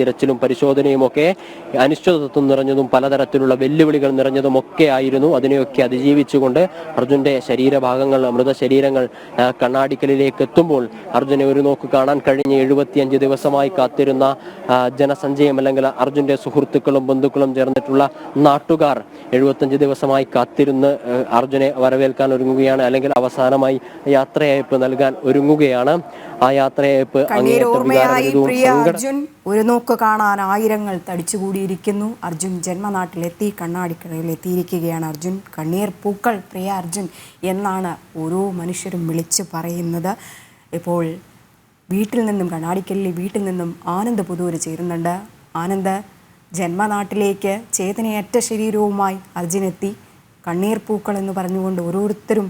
തിരച്ചിലും പരിശോധനയും ഒക്കെ അനിശ്ചിതത്വം നിറഞ്ഞതും പലതരത്തിലുള്ള വെല്ലുവിളികൾ നിറഞ്ഞതും ഒക്കെ ആയിരുന്നു. അതിനെയൊക്കെ അതിജീവിച്ചുകൊണ്ട് അർജുന്റെ ശരീരഭാഗങ്ങൾ മൃതശരീരങ്ങൾ കണ്ണാടിക്കലിലേക്ക് എത്തുമ്പോൾ അർജുനെ ഒരു നോക്ക് കാണാൻ കഴിഞ്ഞ എഴുപത്തിയഞ്ച് ദിവസമായി കാത്തിരുന്ന ജനസഞ്ചയം അല്ലെങ്കിൽ അർജുന്റെ സുഹൃത്തുക്കളും ബന്ധുക്കളും ചേർന്നിട്ടുള്ള നാട്ടുകാർ എഴുപത്തിയഞ്ച് ദിവസമായി കാത്തിരുന്ന് അർജുനെ വരവേൽക്കാൻ ഒരുങ്ങുകയാണ് അല്ലെങ്കിൽ അവസാനമായി യാത്രയയപ്പ് നൽകാൻ ഒരുങ്ങുകയാണ്. ആ യാത്രയയപ്പ് പ്രിയ അർജുൻ ഒരു നോക്ക് കാണാൻ ആയിരങ്ങൾ തടിച്ചുകൂടിയിരിക്കുന്നു. അർജുൻ ജന്മനാട്ടിലെത്തി കണ്ണാടിക്കടയിൽ എത്തിയിരിക്കുകയാണ് അർജുൻ. കണ്ണീർ പൂക്കൾ പ്രിയ അർജുൻ എന്നാണ് ഓരോ മനുഷ്യരും വിളിച്ചു പറയുന്നത്. ഇപ്പോൾ വീട്ടിൽ നിന്നും കണ്ണാടിക്കലിലെ വീട്ടിൽ നിന്നും ആനന്ദ് പുതൂര് ചേരുന്നുണ്ട്. ആനന്ദ് ജന്മനാട്ടിലേക്ക് ചേതനയറ്റ ശരീരവുമായി അർജുൻ എത്തി കണ്ണീർ പൂക്കൾ എന്ന് പറഞ്ഞുകൊണ്ട് ഓരോരുത്തരും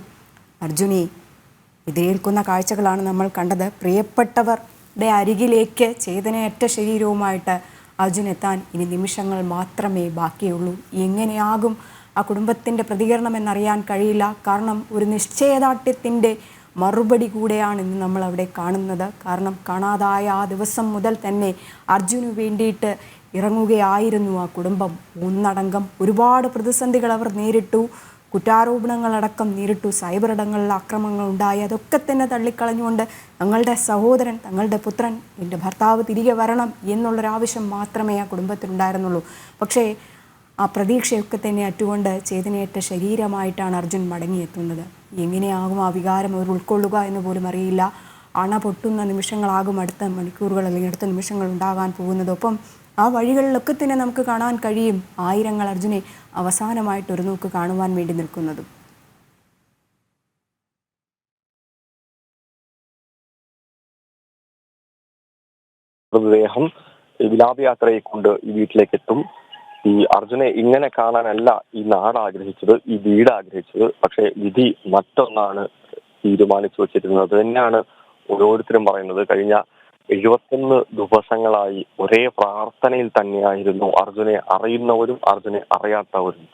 അർജുനെ എതിരേൽക്കുന്ന കാഴ്ചകളാണ് നമ്മൾ കണ്ടത്. പ്രിയപ്പെട്ടവരുടെ അരികിലേക്ക് ചേതനയറ്റ ശരീരവുമായിട്ട് അർജുൻ എത്താൻ ഇനി നിമിഷങ്ങൾ മാത്രമേ ബാക്കിയുള്ളൂ. എങ്ങനെയാകും ആ കുടുംബത്തിന്റെ പ്രതികരണം എന്നറിയാൻ കഴിയില്ല. കാരണം ഒരു നിശ്ചയദാർഢ്യത്തിന്റെ മറുപടി കൂടെയാണ് ഇന്ന് നമ്മൾ അവിടെ കാണുന്നത്. കാരണം കാണാതായ ആ ദിവസം മുതൽ തന്നെ അർജുനു വേണ്ടിയിട്ട് ഇറങ്ങുകയായിരുന്നു ആ കുടുംബം. ഒന്നടങ്കം ഒരുപാട് പ്രതിസന്ധികൾ അവർ നേരിട്ടു. കുറ്റാരോപണങ്ങളടക്കം നേരിട്ടു സൈബർ ഇടങ്ങളിൽ ആക്രമണങ്ങൾ ഉണ്ടായി. അതൊക്കെ തന്നെ തള്ളിക്കളഞ്ഞുകൊണ്ട് തങ്ങളുടെ സഹോദരൻ തങ്ങളുടെ പുത്രൻ എന്റെ ഭർത്താവ് തിരികെ വരണം എന്നുള്ളൊരാവശ്യം മാത്രമേ ആ കുടുംബത്തിനുണ്ടായിരുന്നുള്ളൂ പക്ഷേ ആ പ്രതീക്ഷയൊക്കെ തന്നെ അറ്റുകൊണ്ട് ചേതനയേറ്റ ശരീരമായിട്ടാണ് അർജുൻ മടങ്ങിയെത്തുന്നത്. എങ്ങനെയാകും ആ വികാരം അവർ ഉൾക്കൊള്ളുക എന്ന് പോലും അറിയില്ല. അണ പൊട്ടുന്ന നിമിഷങ്ങളാകും അടുത്ത മണിക്കൂറുകൾ അല്ലെങ്കിൽ അടുത്ത നിമിഷങ്ങൾ ഉണ്ടാകാൻ പോകുന്നത് ഒപ്പം ആ വഴികളിലൊക്കെ തന്നെ നമുക്ക് കാണാൻ കഴിയും ആയിരങ്ങൾ അർജുനെ അവസാനമായിട്ട് ഒരു നോക്ക് കാണുവാൻ വേണ്ടി നിൽക്കുന്നതും. മൃതദേഹം വിലാപയാത്രയെ കൊണ്ട് ഈ വീട്ടിലേക്ക് എത്തും. ഈ അർജുനെ ഇങ്ങനെ കാണാനല്ല ഈ നാട് ആഗ്രഹിച്ചത് ഈ വീട് ആഗ്രഹിച്ചത്. പക്ഷെ വിധി മറ്റൊന്നാണ് തീരുമാനിച്ചു വെച്ചിരുന്നത്. തന്നെയാണ് ഓരോരുത്തരും പറയുന്നത്. കഴിഞ്ഞ എഴുപത്തൊന്ന് ദിവസങ്ങളായി ഒരേ പ്രാർത്ഥനയിൽ തന്നെയായിരുന്നു അർജുനെ അറിയുന്നവരും അർജുനെ അറിയാത്തവരും.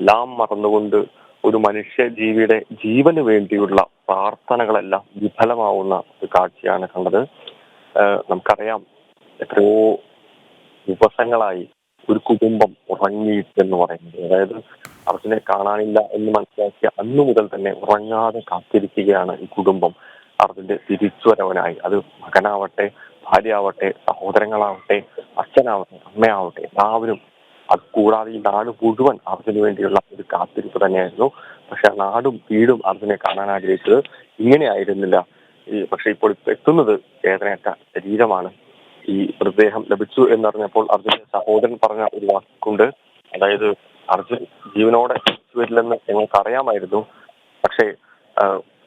എല്ലാം മറന്നുകൊണ്ട് ഒരു മനുഷ്യ ജീവിയുടെ ജീവന് വേണ്ടിയുള്ള പ്രാർത്ഥനകളെല്ലാം വിഫലമാവുന്ന ഒരു കാഴ്ചയാണ് കണ്ടത്. നമുക്കറിയാം എത്രയോ ദിവസങ്ങളായി ഒരു കുടുംബം ഉറങ്ങിയിട്ടെന്ന് പറയുന്നത്. അതായത് അർജുനെ കാണാനില്ല എന്ന് മനസ്സിലാക്കിയ അന്നു മുതൽ തന്നെ ഉറങ്ങാതെ കാത്തിരിക്കുകയാണ് ഈ കുടുംബം. അർജുന്റെ തിരിച്ചുവരവനായി. അത് മകനാവട്ടെ ഭാര്യയാവട്ടെ സഹോദരങ്ങളാവട്ടെ അച്ഛനാവട്ടെ അമ്മയാവട്ടെ എല്ലാവരും അത് കൂടാതെ ഈ നാട് മുഴുവൻ അർജുന് വേണ്ടിയുള്ള ഒരു കാത്തിരിപ്പ് തന്നെയായിരുന്നു. പക്ഷെ നാടും വീടും അർജുനെ കാണാൻ ആഗ്രഹിച്ചത് ഇങ്ങനെയായിരുന്നില്ല. ഈ പക്ഷെ ഇപ്പോൾ ഇപ്പൊ എത്തുന്നത് വേദനയറ്റ ശരീരമാണ്. ഈ മൃതദേഹം ലഭിച്ചു എന്നറിഞ്ഞപ്പോൾ അർജുന്റെ സഹോദരൻ പറഞ്ഞ ഒരു വാക്കുണ്ട്. അതായത് അർജുൻ ജീവനോടെ തിരിച്ചു വരില്ലെന്ന് ഞങ്ങൾക്ക് അറിയാമായിരുന്നു പക്ഷേ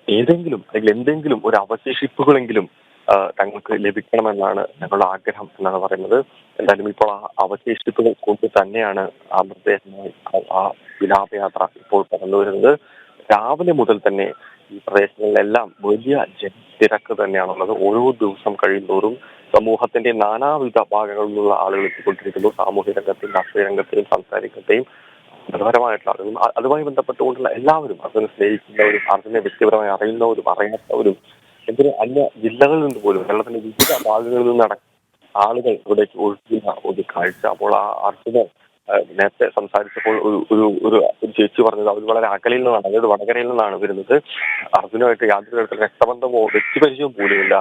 ഏതെങ്കിലും അല്ലെങ്കിൽ എന്തെങ്കിലും ഒരു അവശേഷിപ്പുകളെങ്കിലും തങ്ങൾക്ക് ലഭിക്കണമെന്നാണ് ഞങ്ങളുടെ ആഗ്രഹം എന്നാണ് പറയുന്നത്. എന്തായാലും ഇപ്പോൾ ആ അവശേഷിപ്പുകൾ കൊണ്ട് തന്നെയാണ് ആ മൃതദേഹമായി ആ- വിലാപയാത്ര ഇപ്പോൾ കടന്നു വരുന്നത്. രാവിലെ മുതൽ തന്നെ ഈ പ്രദേശങ്ങളിലെല്ലാം വലിയ ജനത്തിരക്ക് തന്നെയാണുള്ളത്. ഓരോ ദിവസം കഴിയുന്തോറും സമൂഹത്തിന്റെ നാനാവിധ ഭാഗങ്ങളിലുള്ള ആളുകൾ എത്തിക്കൊണ്ടിരിക്കുന്നു. സാമൂഹ്യ രംഗത്തെയും രാഷ്ട്രീയ രംഗത്തെയും സാംസ്കാരിക രംഗത്തെയും മതപരമായിട്ടുള്ള അതും അതുമായി ബന്ധപ്പെട്ടുകൊണ്ടുള്ള എല്ലാവരും അർജുനെ സ്നേഹിക്കുന്നവരും അർജുനെ വ്യക്തിപരമായി അറിയുന്നവരും അറിയാത്തവരും എന്തിന് അന്യ ജില്ലകളിൽ നിന്ന് പോലും കേരളത്തിന്റെ വിവിധ ഭാഗങ്ങളിൽ നിന്ന് നട ആളുകൾ ഇവിടേക്ക് ഒഴുകുന്ന ഒരു കാഴ്ച. അപ്പോൾ ആ അർജുന നേരത്തെ സംസാരിച്ചപ്പോൾ ഒരു ഒരു ഒരു ചേച്ചി പറഞ്ഞത് അവർ വളരെ അകലിൽ നിന്നാണ് അതായത് വടകരയിൽ നിന്നാണ് വരുന്നത്. അർജുനുമായിട്ട് യാതൊരു തരത്തിലുള്ള രക്തബന്ധമോ വ്യക്തിപരിചയവും പോലുമില്ല.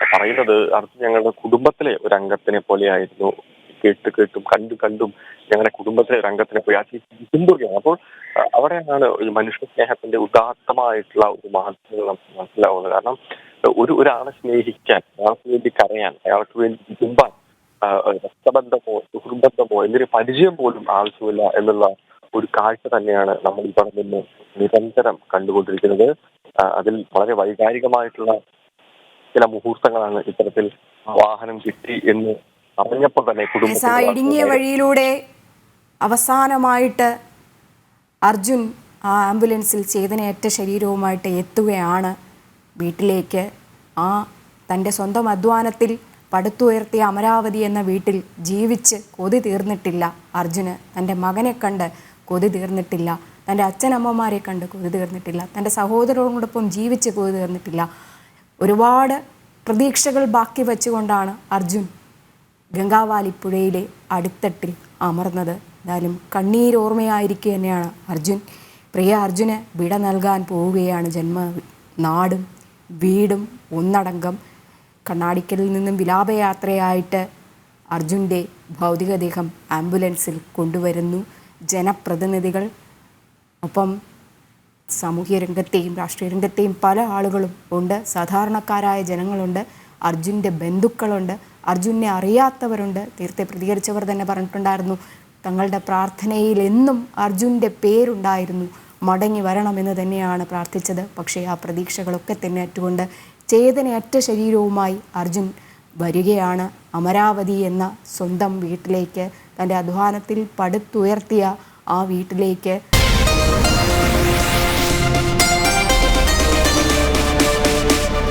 പറയുന്നത് അർജുൻ ഞങ്ങളുടെ കുടുംബത്തിലെ ഒരു അംഗത്തിനെ പോലെയായിരുന്നു. കേട്ട് കേട്ടും കണ്ടും കണ്ടും ഞങ്ങളുടെ കുടുംബത്തിലെ രംഗത്തിന് പോയി ആ ചേച്ചി പിന്തുടരുകയാണ് അപ്പോൾ അവിടെയാണ് ഒരു മനുഷ്യ സ്നേഹത്തിന്റെ ഉദാത്തമായിട്ടുള്ള ഒരു മാധ്യമങ്ങൾ നമുക്ക് മനസ്സിലാവുന്നത്. കാരണം ഒരു ഒരാളെ സ്നേഹിക്കാൻ അയാൾക്ക് വേണ്ടി കരയാൻ അയാൾക്ക് വേണ്ടി തുമ്പാൻ രക്തബന്ധമോ സുഹൃബന്ധമോ എന്തൊരു പരിചയം പോലും ആവശ്യമില്ല എന്നുള്ള ഒരു കാഴ്ച തന്നെയാണ് നമ്മൾ ഇവിടെ നിന്ന് നിരന്തരം കണ്ടുകൊണ്ടിരിക്കുന്നത്. അതിൽ വളരെ വൈകാരികമായിട്ടുള്ള ചില മുഹൂർത്തങ്ങളാണ് ഇത്തരത്തിൽ വാഹനം കിട്ടി എന്ന് അറിഞ്ഞപ്പോൾ തന്നെ ഇടുങ്ങിയ വഴിയിലൂടെ അവസാനമായിട്ട് അർജുൻ ആ ആംബുലൻസിൽ ചേതനയറ്റ ശരീരവുമായിട്ട് എത്തുകയാണ്. വീട്ടിലേക്ക് ആ തന്റെ സ്വന്തം അധ്വാനത്തിൽ പടുത്തുയർത്തിയ അമരാവതി എന്ന വീട്ടിൽ ജീവിച്ച് കൊതി തീർന്നിട്ടില്ല. അർജുന് തന്റെ മകനെ കണ്ട് കൊതി തീർന്നിട്ടില്ല. തന്റെ അച്ഛനമ്മമാരെ കണ്ട് കൊതി തീർന്നിട്ടില്ല. തന്റെ സഹോദരങ്ങളോടൊപ്പം ജീവിച്ച് കൊതി തീർന്നിട്ടില്ല. ഒരുപാട് പ്രതീക്ഷകൾ ബാക്കി വെച്ചുകൊണ്ടാണ് അർജുൻ ഗംഗാവാലി പുഴയിലെ അടിത്തട്ടിൽ അമർന്നത്. എന്തായാലും കണ്ണീരോർമ്മയായിരിക്കുക തന്നെയാണ്. അർജുൻ പ്രിയ അർജുന് വിട നൽകാൻ പോവുകയാണ്. ജന്മ നാടും വീടും ഒന്നടങ്കം കണ്ണാടിക്കലിൽ നിന്നും വിലാപയാത്രയായിട്ട് അർജുന്റെ ഭൗതികദേഹം ആംബുലൻസിൽ കൊണ്ടുവരുന്നു. ജനപ്രതിനിധികൾ ഒപ്പം സാമൂഹ്യ രംഗത്തെയും രാഷ്ട്രീയ രംഗത്തെയും പല ആളുകളും ഉണ്ട്. സാധാരണക്കാരായ ജനങ്ങളുണ്ട്. അർജുന്റെ ബന്ധുക്കളുണ്ട്. അർജുനെ അറിയാത്തവരുണ്ട്. നേരത്തെ പ്രതികരിച്ചവർ തന്നെ പറഞ്ഞിട്ടുണ്ടായിരുന്നു തങ്ങളുടെ പ്രാർത്ഥനയിൽ എന്നും അർജുന്റെ പേരുണ്ടായിരുന്നു. മടങ്ങി വരണമെന്ന് തന്നെയാണ് പ്രാർത്ഥിച്ചത്. പക്ഷേ ആ പ്രതീക്ഷകളൊക്കെ തന്നെ അറ്റുകൊണ്ട് ചേതനയറ്റ ശരീരവുമായി അർജുൻ വരികയാണ്. അമരാവതി എന്ന സ്വന്തം വീട്ടിലേക്ക് തന്റെ അധ്വാനത്തിൽ പടുത്തുയർത്തിയ ആ വീട്ടിലേക്ക്